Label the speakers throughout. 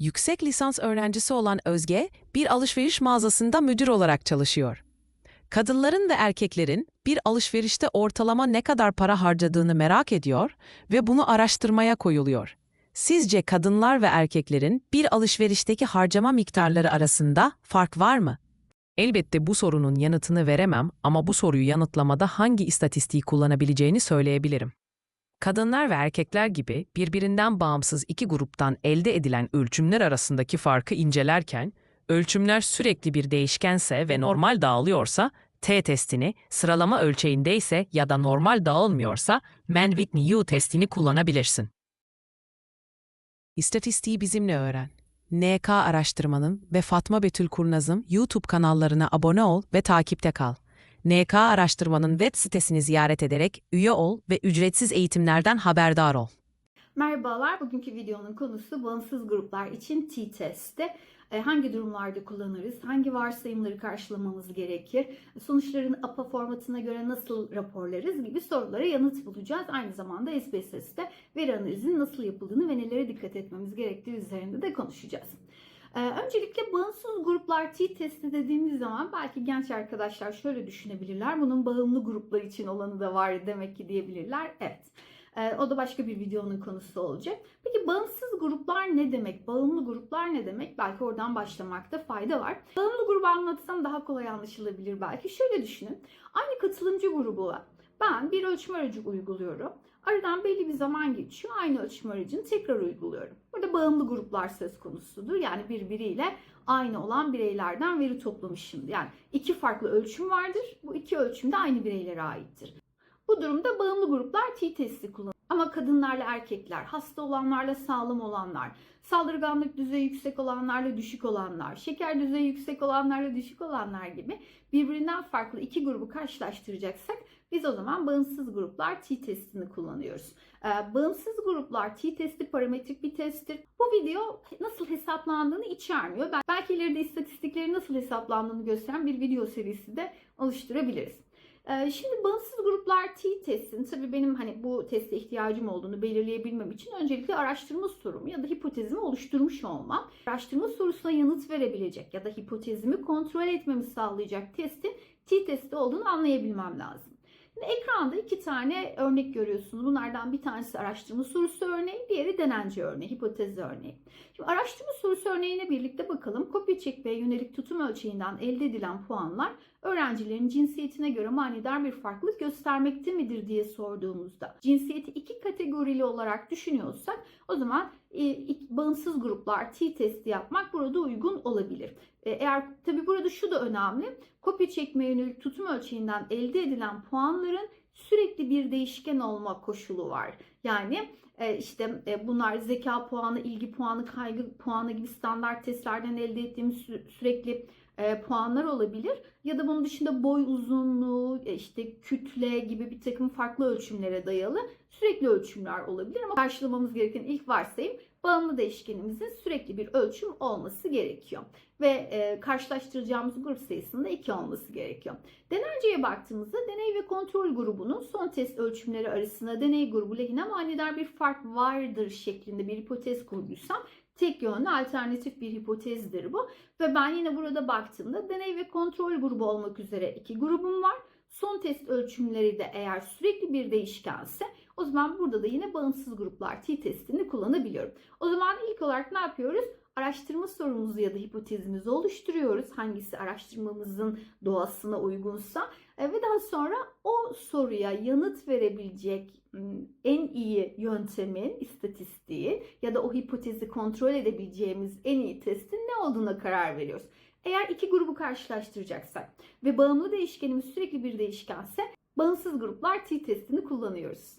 Speaker 1: Yüksek lisans öğrencisi olan Özge, bir alışveriş mağazasında müdür olarak çalışıyor. Kadınların ve erkeklerin bir alışverişte ortalama ne kadar para harcadığını merak ediyor ve bunu araştırmaya koyuluyor. Sizce kadınlar ve erkeklerin bir alışverişteki harcama miktarları arasında fark var mı? Elbette bu sorunun yanıtını veremem ama bu soruyu yanıtlamada hangi istatistiği kullanabileceğini söyleyebilirim. Kadınlar ve erkekler gibi birbirinden bağımsız iki gruptan elde edilen ölçümler arasındaki farkı incelerken, ölçümler sürekli bir değişkense ve normal dağılıyorsa, T testini, sıralama ölçeğindeyse ya da normal dağılmıyorsa, Mann-Whitney-U testini kullanabilirsin. İstatistiği bizimle öğren. NK Araştırma'nın ve Fatma Betül Kurnaz'ın YouTube kanallarına abone ol ve takipte kal. NK Araştırma'nın web sitesini ziyaret ederek üye ol ve ücretsiz eğitimlerden haberdar ol.
Speaker 2: Merhabalar. Bugünkü videonun konusu bağımsız gruplar için t-testti. E, Hangi durumlarda kullanırız? Hangi varsayımları karşılamamız gerekir? Sonuçların APA formatına göre nasıl raporlarız gibi sorulara yanıt bulacağız. Aynı zamanda SPSS'te veri analizinin nasıl yapıldığını ve nelere dikkat etmemiz gerektiği üzerinde de konuşacağız. Ee, öncelikle bağımsız gruplar t-testi dediğimiz zaman belki genç arkadaşlar şöyle düşünebilirler. Bunun bağımlı gruplar için olanı da var demek ki diyebilirler. Evet. Ee, o da başka bir videonun konusu olacak. Peki bağımsız gruplar ne demek? Bağımlı gruplar ne demek? Belki oradan başlamakta fayda var. Bağımlı grubu anlatsam daha kolay anlaşılabilir belki. Şöyle düşünün. Aynı katılımcı grubuna ben bir ölçüm aracı uyguluyorum. Aradan belli bir zaman geçiyor. Aynı ölçüm aracını tekrar uyguluyorum. Burada bağımlı gruplar söz konusudur. Yani birbiriyle aynı olan bireylerden veri toplamışım. Yani iki farklı ölçüm vardır. Bu iki ölçüm de aynı bireylere aittir. Bu durumda bağımlı gruplar t-testi kullanır. Ama kadınlarla erkekler, hasta olanlarla sağlam olanlar, saldırganlık düzeyi yüksek olanlarla düşük olanlar, şeker düzeyi yüksek olanlarla düşük olanlar gibi birbirinden farklı iki grubu karşılaştıracaksak biz o zaman bağımsız gruplar t-testini kullanıyoruz. Ee, bağımsız gruplar t-testi parametrik bir testtir. Bu video nasıl hesaplandığını içermiyor. Bel- Belki ileride istatistikleri nasıl hesaplandığını gösteren bir video serisi de oluşturabiliriz. Ee, Şimdi bağımsız gruplar t-testin tabii benim hani bu teste ihtiyacım olduğunu belirleyebilmem için öncelikle araştırma sorumu ya da hipotezimi oluşturmuş olmam. Araştırma sorusuna yanıt verebilecek ya da hipotezimi kontrol etmemi sağlayacak testin t-testi olduğunu anlayabilmem lazım. Şimdi ekranda iki tane örnek görüyorsunuz. Bunlardan bir tanesi araştırma sorusu örneği, diğeri denence örneği, hipotez örneği. Araştırma sorusu örneğine birlikte bakalım. Kopya çekmeye yönelik tutum ölçeğinden elde edilen puanlar öğrencilerin cinsiyetine göre manidar bir farklılık göstermekte midir diye sorduğumuzda cinsiyeti iki kategorili olarak düşünüyorsak o zaman e, bağımsız gruplar t-testi yapmak burada uygun olabilir. E, Eğer tabi burada şu da önemli. Kopya çekmeye yönelik tutum ölçeğinden elde edilen puanların sürekli bir değişken olma koşulu var. Yani e, işte e, bunlar zeka puanı, ilgi puanı, kaygı puanı gibi standart testlerden elde ettiğimiz sü- sürekli e, puanlar olabilir. Ya da bunun dışında boy uzunluğu, işte kütle gibi bir takım farklı ölçümlere dayalı sürekli ölçümler olabilir. Ama karşılamamız gereken ilk varsayım bağımlı değişkenimizin sürekli bir ölçüm olması gerekiyor. Ve e, karşılaştıracağımız grup sayısının da 2 olması gerekiyor. Denenceye baktığımızda deney ve kontrol grubunun son test ölçümleri arasında deney grubu lehine manidar bir fark vardır şeklinde bir hipotez kurduysam tek yönlü alternatif bir hipotezdir bu. Ve ben yine burada baktığımda deney ve kontrol grubu olmak üzere iki grubum var. Son test ölçümleri de eğer sürekli bir değişkense o zaman burada da yine bağımsız gruplar t-testini kullanabiliyorum. O zaman ilk olarak ne yapıyoruz? Araştırma sorumuzu ya da hipotezimizi oluşturuyoruz. Hangisi araştırmamızın doğasına uygunsa E, ve daha sonra o soruya yanıt verebilecek en iyi yöntemin, istatistiği ya da o hipotezi kontrol edebileceğimiz en iyi testin ne olduğuna karar veriyoruz. Eğer iki grubu karşılaştıracaksak ve bağımlı değişkenimiz sürekli bir değişkense bağımsız gruplar t-testini kullanıyoruz.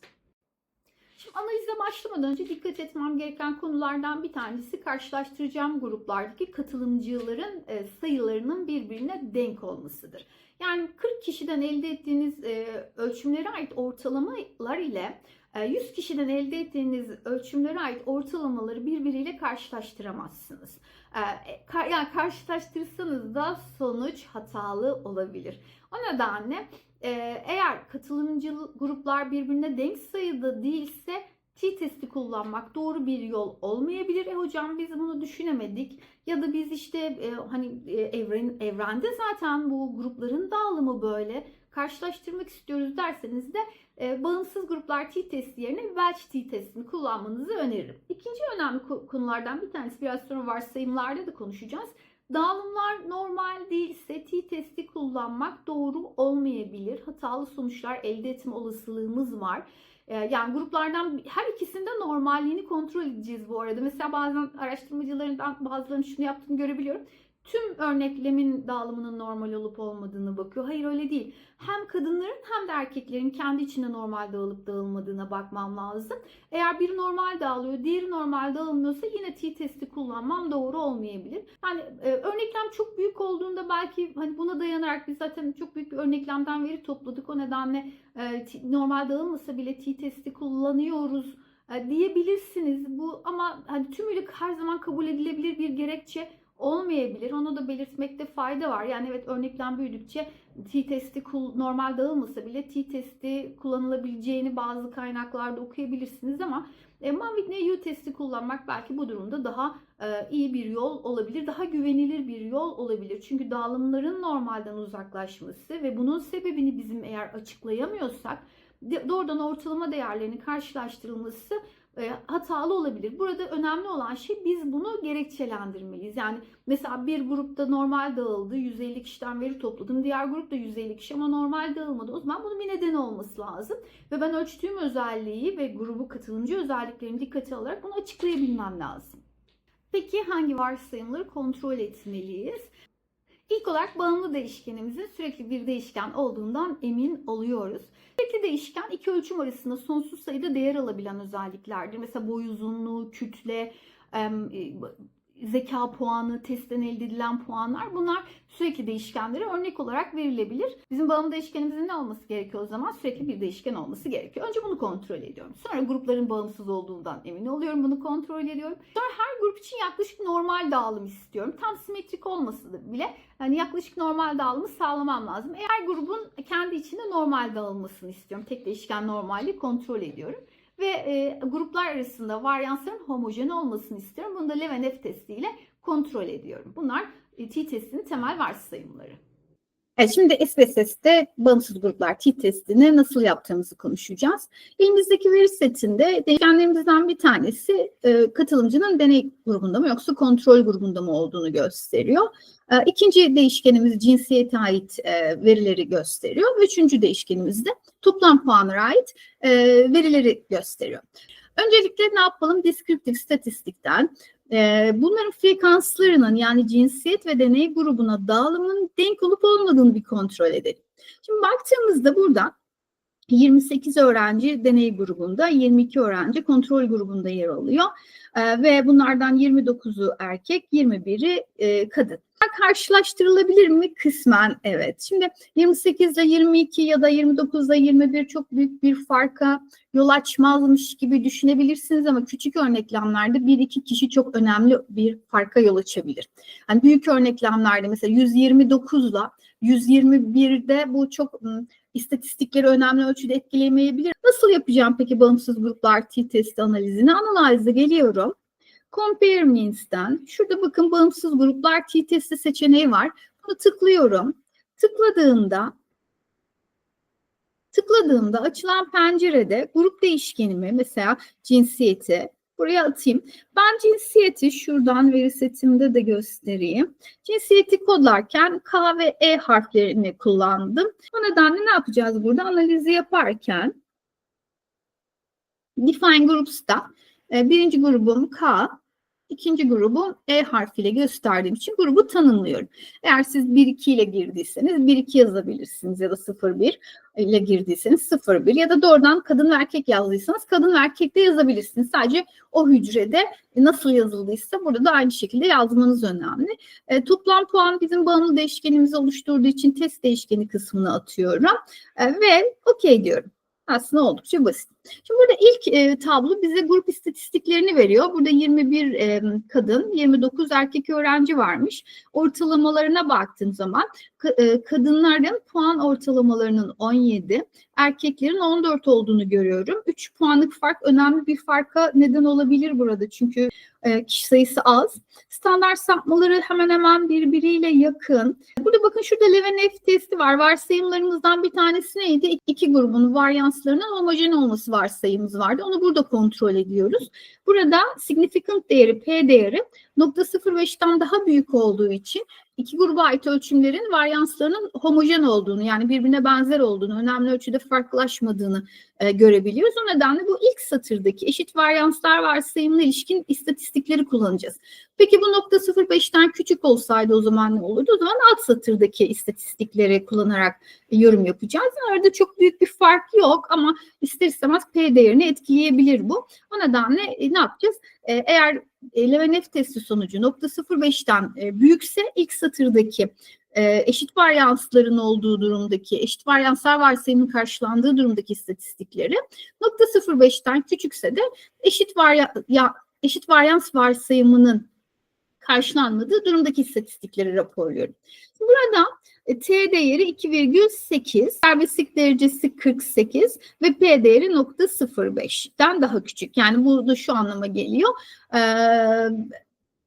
Speaker 2: Şimdi analize başlamadan önce dikkat etmem gereken konulardan bir tanesi karşılaştıracağım gruplardaki katılımcıların e, sayılarının birbirine denk olmasıdır. Yani 40 kişiden elde ettiğiniz e, ölçümlere ait ortalamalar ile 100 kişiden elde ettiğiniz ölçümlere ait ortalamaları birbiriyle karşılaştıramazsınız. E, ka- Yani karşılaştırırsanız da sonuç hatalı olabilir. O nedenle ee, eğer katılımcı gruplar birbirine denk sayıda değilse T-testi kullanmak doğru bir yol olmayabilir. E hocam biz bunu düşünemedik ya da biz işte e, hani e, evren evrende zaten bu grupların dağılımı böyle karşılaştırmak istiyoruz derseniz de e, bağımsız gruplar t-testi yerine Welch t-testini kullanmanızı öneririm. İkinci önemli ko- konulardan bir tanesi biraz sonra varsayımlarda da konuşacağız. Dağılımlar normal değilse t-testi kullanmak doğru olmayabilir. Hatalı sonuçlar elde etme olasılığımız var. E, Yani gruplardan her ikisinde normalliğini kontrol edeceğiz bu arada. Mesela bazen araştırmacılarından bazılarının şunu yaptığını görebiliyorum. Tüm örneklemin dağılımının normal olup olmadığını bakıyor. Hayır öyle değil. Hem kadınların hem de erkeklerin kendi içinde normal dağılıp dağılmadığına bakmam lazım. Eğer biri normal dağılıyor, diğeri normal dağılmıyorsa yine t-testi kullanmam doğru olmayabilir. Yani e, örneklem çok büyük olduğunda belki hani buna dayanarak biz zaten çok büyük bir örneklemden veri topladık. O nedenle e, t- normal dağılmasa bile t-testi kullanıyoruz e, diyebilirsiniz. Bu ama hani tümüyle her zaman kabul edilebilir bir gerekçe olmayabilir. Onu da belirtmekte fayda var. Yani evet örneklem büyüdükçe t-testi kul- normal dağılmasa bile t-testi kullanılabileceğini bazı kaynaklarda okuyabilirsiniz ama e, Manvik U testi kullanmak belki bu durumda daha e, iyi bir yol olabilir. Daha güvenilir bir yol olabilir. Çünkü dağılımların normalden uzaklaşması ve bunun sebebini bizim eğer açıklayamıyorsak doğrudan ortalama değerlerinin karşılaştırılması hatalı olabilir. Burada önemli olan şey biz bunu gerekçelendirmeliyiz. Yani mesela bir grupta normal dağıldı, 150 kişiden veri topladım. Diğer grupta 150 kişi ama normal dağılmadı. O zaman bunun bir nedeni olması lazım. Ve ben ölçtüğüm özelliği ve grubu katılımcı özelliklerini dikkate alarak bunu açıklayabilmem lazım. Peki hangi varsayımları kontrol etmeliyiz? İlk olarak bağımlı değişkenimizin sürekli bir değişken olduğundan emin oluyoruz. Sürekli değişken iki ölçüm arasında sonsuz sayıda değer alabilen özelliklerdir. Mesela boy uzunluğu, kütle, e, zeka puanı, testten elde edilen puanlar bunlar sürekli değişkenlere örnek olarak verilebilir. Bizim bağımlı değişkenimizin ne olması gerekiyor o zaman? Sürekli bir değişken olması gerekiyor. Önce bunu kontrol ediyorum. Sonra grupların bağımsız olduğundan emin oluyorum. Bunu kontrol ediyorum. Sonra her grup için yaklaşık normal dağılım istiyorum. Tam simetrik olmasa da bile yani yaklaşık normal dağılımı sağlamam lazım. Eğer grubun kendi içinde normal dağılmasını istiyorum. Tek değişken normalliği kontrol ediyorum. Ve e, gruplar arasında varyansların homojen olmasını istiyorum. Bunu da Levenev testiyle kontrol ediyorum. Bunlar e, t-testinin temel varsayımları. Evet, şimdi SPSS'te bağımsız gruplar t-testini nasıl yaptığımızı konuşacağız. Elimizdeki veri setinde değişkenlerimizden bir tanesi e, katılımcının deney grubunda mı yoksa kontrol grubunda mı olduğunu gösteriyor. E, ikinci değişkenimiz cinsiyete ait e, verileri gösteriyor. Üçüncü değişkenimiz de toplam puanlara ait e, verileri gösteriyor. Öncelikle ne yapalım? Deskriptif statistikten e, bunların frekanslarının yani cinsiyet ve deney grubuna dağılımının denk olup olmadığını bir kontrol edelim. Şimdi baktığımızda burada 28 öğrenci deney grubunda, 22 öğrenci kontrol grubunda yer alıyor. E, ve bunlardan 29'u erkek, 21'i e, kadın. Karşılaştırılabilir mi? Kısmen evet. Şimdi 28 ile 22 ya da 29 ile 21 çok büyük bir farka yol açmazmış gibi düşünebilirsiniz ama küçük örneklemlerde bir iki kişi çok önemli bir farka yol açabilir. Yani büyük örneklemlerde mesela 129 ile 121'de bu çok istatistikleri önemli ölçüde etkilemeyebilir. Nasıl yapacağım peki bağımsız gruplar t-test analizini? Analize geliyorum. Compare means'ten şurada bakın bağımsız gruplar t-testi seçeneği var. Bunu tıklıyorum. Tıkladığımda tıkladığımda açılan pencerede grup değişkenimi mesela cinsiyeti buraya atayım. Ben cinsiyeti şuradan veri setimde de göstereyim. Cinsiyeti kodlarken K ve E harflerini kullandım. O nedenle ne yapacağız burada? Analizi yaparken Define Groups'ta e, birinci grubum K, ikinci grubum E harfiyle gösterdiğim için grubu tanımlıyorum. Eğer siz 1-2 ile girdiyseniz 1-2 yazabilirsiniz ya da 0-1 ile girdiyseniz 0-1 ya da doğrudan kadın ve erkek yazdıysanız kadın ve erkek de yazabilirsiniz. Sadece o hücrede nasıl yazıldıysa burada da aynı şekilde yazmanız önemli. E, toplam puan bizim bağımlı değişkenimizi oluşturduğu için test değişkeni kısmına atıyorum E, ve okey diyorum. Aslında oldukça basit. Şimdi burada ilk e, tablo bize grup istatistiklerini veriyor. Burada 21 e, kadın, 29 erkek öğrenci varmış. Ortalamalarına baktığım zaman e, kadınların puan ortalamalarının 17, erkeklerin 14 olduğunu görüyorum. 3 puanlık fark önemli bir farka neden olabilir burada. Çünkü e, kişi sayısı az. Standart sapmaları hemen hemen birbiriyle yakın. Burada bakın şurada Levenev testi var. Varsayımlarımızdan bir tanesi neydi? İki grubun varyanslarının homojen olması varsayımımız vardı. Onu burada kontrol ediyoruz. Burada significant değeri P değeri nokta 0.5'ten daha büyük olduğu için iki gruba ait ölçümlerin varyanslarının homojen olduğunu yani birbirine benzer olduğunu, önemli ölçüde farklılaşmadığını e, görebiliyoruz. O nedenle bu ilk satırdaki eşit varyanslar varsayımına ilişkin istatistikleri kullanacağız. Peki bu nokta 0.5'ten küçük olsaydı o zaman ne olurdu? O zaman alt satırdaki istatistikleri kullanarak yorum yapacağız. Arada çok büyük bir fark yok ama ister istemez P değerini etkileyebilir bu. O nedenle e, ne yapacağız? E, eğer Levenev testi sonucu nokta 0.5'ten e, büyükse ilk satırdaki e, eşit varyansların olduğu durumdaki, eşit varyanslar varsayımın karşılandığı durumdaki istatistikleri nokta 0.5'ten küçükse de eşit varya, ya, eşit varyans varsayımının karşılanmadığı durumdaki istatistikleri raporluyorum. Burada e, T değeri 2,8, serbestlik derecesi 48 ve P değeri 0.05'den daha küçük. Yani bu da şu anlama geliyor. Ee,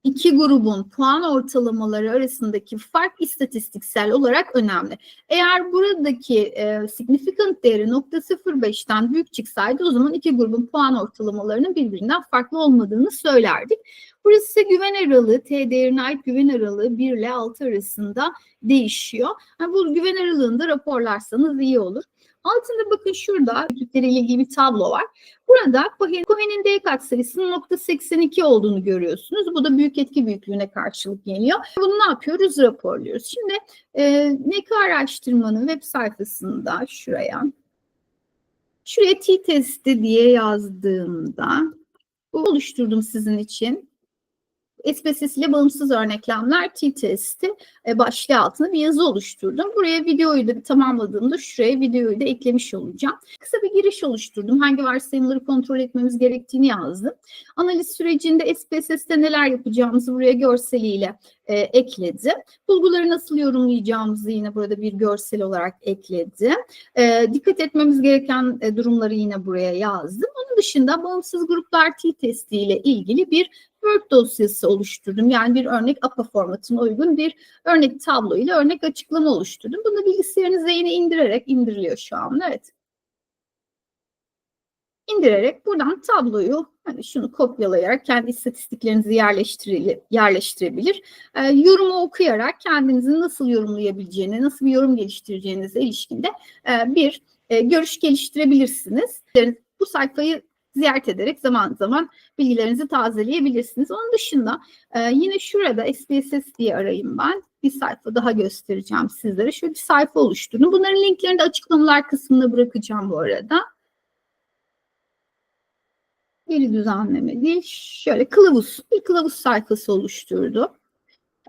Speaker 2: iki grubun puan ortalamaları arasındaki fark istatistiksel olarak önemli. Eğer buradaki e, significant değeri 0.05'ten büyük çıksaydı o zaman iki grubun puan ortalamalarının birbirinden farklı olmadığını söylerdik. Burası ise güven aralığı, T değerine ait güven aralığı 1 ile 6 arasında değişiyor. Yani bu güven aralığını da raporlarsanız iyi olur. Altında bakın şurada kütleriyle ilgili bir tablo var. Burada Cohen- Cohen'in D katsayısının nokta 82 olduğunu görüyorsunuz. Bu da büyük etki büyüklüğüne karşılık geliyor. Bunu ne yapıyoruz? Raporluyoruz. Şimdi e, NK araştırmanın web sayfasında şuraya şuraya t-testi diye yazdığımda oluşturdum sizin için. SPSS ile bağımsız örneklemler t-testi e, başlığı altında bir yazı oluşturdum. Buraya videoyu da tamamladığımda şuraya videoyu da eklemiş olacağım. Kısa bir giriş oluşturdum. Hangi varsayımları kontrol etmemiz gerektiğini yazdım. Analiz sürecinde SPSS'te neler yapacağımızı buraya görseliyle e, ekledim. Bulguları nasıl yorumlayacağımızı yine burada bir görsel olarak ekledim. E, dikkat etmemiz gereken e, durumları yine buraya yazdım. Onun dışında bağımsız gruplar t-testi ile ilgili bir Word dosyası oluşturdum. Yani bir örnek APA formatına uygun bir örnek tablo ile örnek açıklama oluşturdum. Bunu bilgisayarınıza yine indirerek indiriliyor şu an. Evet. İndirerek buradan tabloyu hani şunu kopyalayarak kendi istatistiklerinizi yerleştire, yerleştirebilir. Ee, yorumu okuyarak kendinizi nasıl yorumlayabileceğini, nasıl bir yorum geliştireceğinize ilişkinde e, bir e, görüş geliştirebilirsiniz. Bu sayfayı ziyaret ederek zaman zaman bilgilerinizi tazeleyebilirsiniz. Onun dışında e, yine şurada SPSS diye arayayım ben. Bir sayfa daha göstereceğim sizlere. Şöyle bir sayfa oluşturdum. Bunların linklerini de açıklamalar kısmına bırakacağım bu arada. Veri düzenleme değil. Şöyle kılavuz, bir kılavuz sayfası oluşturdu.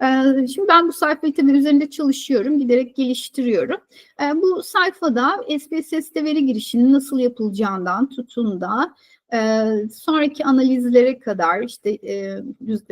Speaker 2: Ee, Şimdi ben bu sayfayı tabii üzerinde çalışıyorum, giderek geliştiriyorum. Ee, Bu sayfada SPSS'te veri girişinin nasıl yapılacağından tutun da e, sonraki analizlere kadar işte e,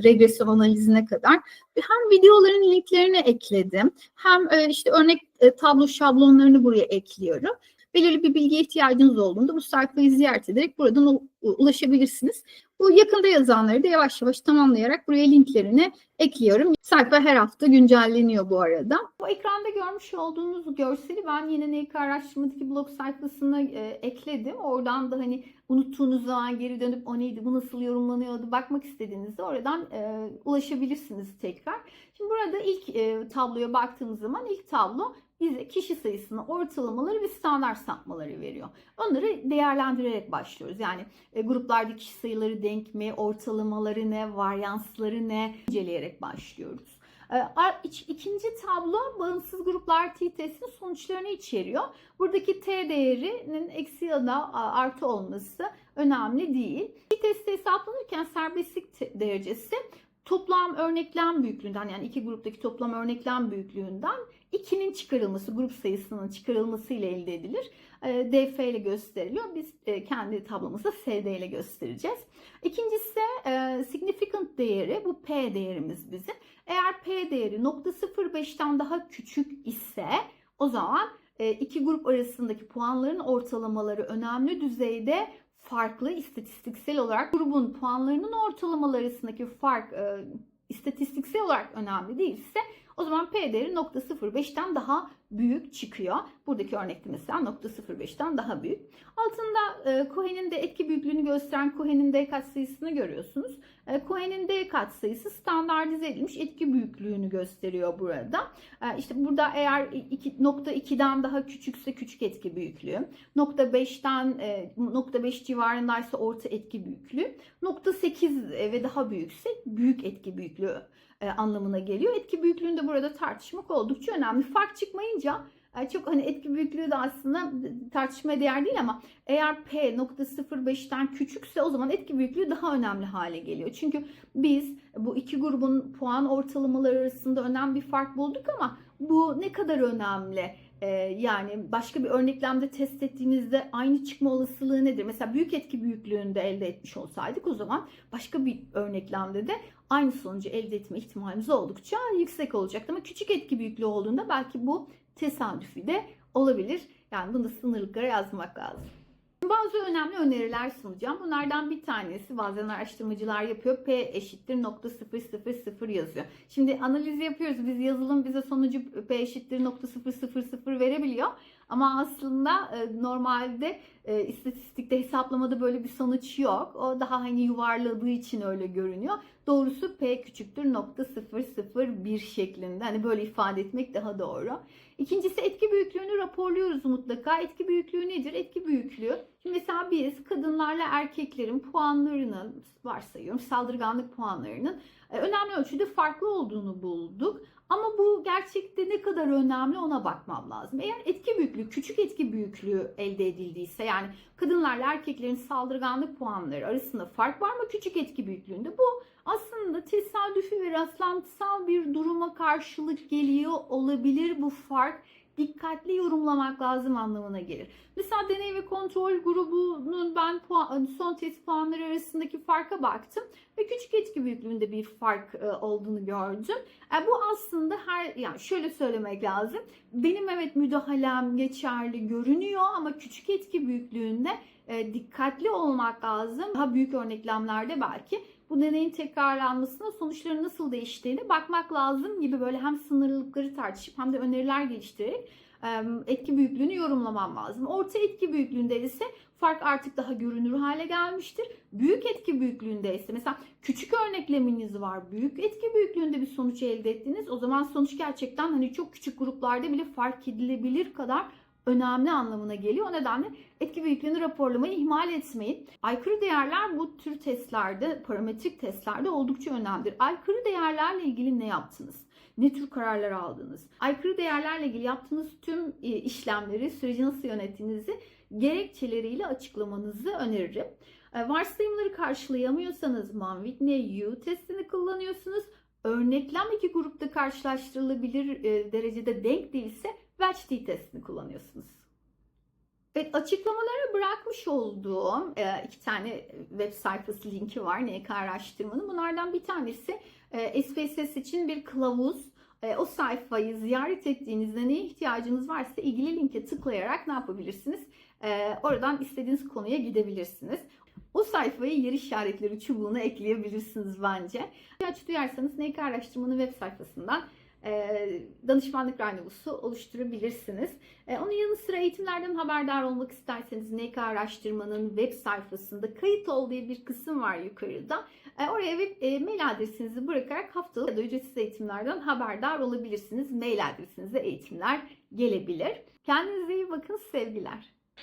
Speaker 2: regresyon analizine kadar hem videoların linklerini ekledim hem e, işte örnek e, tablo şablonlarını buraya ekliyorum. Belirli bir bilgiye ihtiyacınız olduğunda bu sayfayı ziyaret ederek buradan ulaşabilirsiniz. Bu yakında yazanları da yavaş yavaş tamamlayarak buraya linklerini ekliyorum. Sayfa her hafta güncelleniyor bu arada. Bu ekranda görmüş olduğunuz görseli ben yine NK araştırmadaki blog sayfasına e, ekledim. Oradan da hani unuttuğunuz zaman geri dönüp o neydi, bu nasıl yorumlanıyordu bakmak istediğinizde oradan e, ulaşabilirsiniz tekrar. Şimdi burada ilk e, tabloya baktığımız zaman ilk tablo bize kişi sayısını, ortalamaları ve standart sapmaları veriyor. Onları değerlendirerek başlıyoruz. Yani e, gruplardaki kişi sayıları denk mi, ortalamaları ne, varyansları ne inceleyerek başlıyoruz. E, İkinci tablo bağımsız gruplar t-testin sonuçlarını içeriyor. Buradaki t değerinin eksi ya da artı olması önemli değil. T-testi hesaplanırken serbestlik derecesi toplam örneklem büyüklüğünden yani iki gruptaki toplam örneklem büyüklüğünden 2'nin çıkarılması, grup sayısının çıkarılması ile elde edilir. E, DF ile gösteriliyor. Biz e, kendi tablomuzda SD ile göstereceğiz. İkincisi e, significant değeri. Bu P değerimiz bizim. Eğer P değeri 0.05'ten daha küçük ise o zaman e, iki grup arasındaki puanların ortalamaları önemli düzeyde farklı istatistiksel olarak grubun puanlarının ortalamaları arasındaki fark istatistiksel olarak önemli değilse o zaman P değeri 0.05'ten daha büyük çıkıyor. Buradaki örnekte mesela 0.05'ten daha büyük. Altında e, Cohen'in de etki büyüklüğünü gösteren Cohen'in D katsayısını görüyorsunuz. E, Cohen'in D katsayısı standartize edilmiş etki büyüklüğünü gösteriyor burada. E, işte burada eğer 2.2'den daha küçükse küçük etki büyüklüğü, 0.5'ten e, 0.5 civarındaysa orta etki büyüklüğü, 0.8 ve daha büyükse büyük etki büyüklüğü anlamına geliyor. Etki büyüklüğünü de burada tartışmak oldukça önemli. Fark çıkmayınca çok hani etki büyüklüğü de aslında tartışmaya değer değil ama eğer P 0.05'ten küçükse o zaman etki büyüklüğü daha önemli hale geliyor. Çünkü biz bu iki grubun puan ortalamaları arasında önemli bir fark bulduk ama bu ne kadar önemli? Ee, yani başka bir örneklemde test ettiğimizde aynı çıkma olasılığı nedir? Mesela büyük etki büyüklüğünde elde etmiş olsaydık o zaman başka bir örneklemde de aynı sonucu elde etme ihtimalimiz oldukça yüksek olacaktı. Ama küçük etki büyüklüğü olduğunda belki bu tesadüfi de olabilir. Yani bunu sınırlıklara yazmak lazım. Bazı önemli öneriler sunacağım. Bunlardan bir tanesi bazen araştırmacılar yapıyor. P eşittir nokta 000 yazıyor. Şimdi analiz yapıyoruz. Biz yazılım bize sonucu P eşittir nokta 000 verebiliyor. Ama aslında e, normalde e, istatistikte hesaplamada böyle bir sonuç yok. O daha hani yuvarladığı için öyle görünüyor. Doğrusu P küçüktür nokta 001 şeklinde. Hani böyle ifade etmek daha doğru. İkincisi etki büyüklüğünü raporluyoruz mutlaka. Etki büyüklüğü nedir? Etki büyüklüğü. Şimdi mesela biz kadınlarla erkeklerin puanlarının varsayıyorum saldırganlık puanlarının e, önemli ölçüde farklı olduğunu bulduk. Ama bu gerçekte ne kadar önemli ona bakmam lazım. Eğer etki büyüklüğü, küçük etki büyüklüğü elde edildiyse yani kadınlarla erkeklerin saldırganlık puanları arasında fark var mı küçük etki büyüklüğünde? Bu aslında tesadüfi ve rastlantısal bir duruma karşılık geliyor olabilir bu fark dikkatli yorumlamak lazım anlamına gelir. Mesela deney ve kontrol grubunun ben puan, son test puanları arasındaki farka baktım ve küçük etki büyüklüğünde bir fark e, olduğunu gördüm. E, bu aslında her yani şöyle söylemek lazım. Benim evet müdahalem geçerli görünüyor ama küçük etki büyüklüğünde e, dikkatli olmak lazım. Daha büyük örneklemlerde belki bu deneyin tekrarlanmasına sonuçların nasıl değiştiğini bakmak lazım gibi böyle hem sınırlılıkları tartışıp hem de öneriler geliştirerek etki büyüklüğünü yorumlamam lazım. Orta etki büyüklüğünde ise fark artık daha görünür hale gelmiştir. Büyük etki büyüklüğünde ise mesela küçük örnekleminiz var. Büyük etki büyüklüğünde bir sonuç elde ettiniz. O zaman sonuç gerçekten hani çok küçük gruplarda bile fark edilebilir kadar önemli anlamına geliyor. O nedenle etki büyüklüğünü raporlamayı ihmal etmeyin. Aykırı değerler bu tür testlerde, parametrik testlerde oldukça önemlidir. Aykırı değerlerle ilgili ne yaptınız? Ne tür kararlar aldınız? Aykırı değerlerle ilgili yaptığınız tüm e, işlemleri, süreci nasıl yönettiğinizi gerekçeleriyle açıklamanızı öneririm. E, varsayımları karşılayamıyorsanız Mann-Whitney U testini kullanıyorsunuz. Örneklem iki grupta karşılaştırılabilir e, derecede denk değilse Welch testini kullanıyorsunuz. Evet, açıklamalara bırakmış olduğum e, iki tane web sayfası linki var NK araştırmanın. Bunlardan bir tanesi e, SPSS için bir kılavuz. E, o sayfayı ziyaret ettiğinizde neye ihtiyacınız varsa ilgili linke tıklayarak ne yapabilirsiniz? Oradan istediğiniz konuya gidebilirsiniz. O sayfayı yer işaretleri çubuğuna ekleyebilirsiniz bence. İhtiyaç duyarsanız NK araştırmanın web sayfasından e, danışmanlık randevusu oluşturabilirsiniz. E, onun yanı sıra eğitimlerden haberdar olmak isterseniz NK Araştırma'nın web sayfasında kayıt ol diye bir kısım var yukarıda. E, oraya web, mail adresinizi bırakarak haftalık ya da ücretsiz eğitimlerden haberdar olabilirsiniz. Mail adresinize eğitimler gelebilir. Kendinize iyi bakın sevgiler.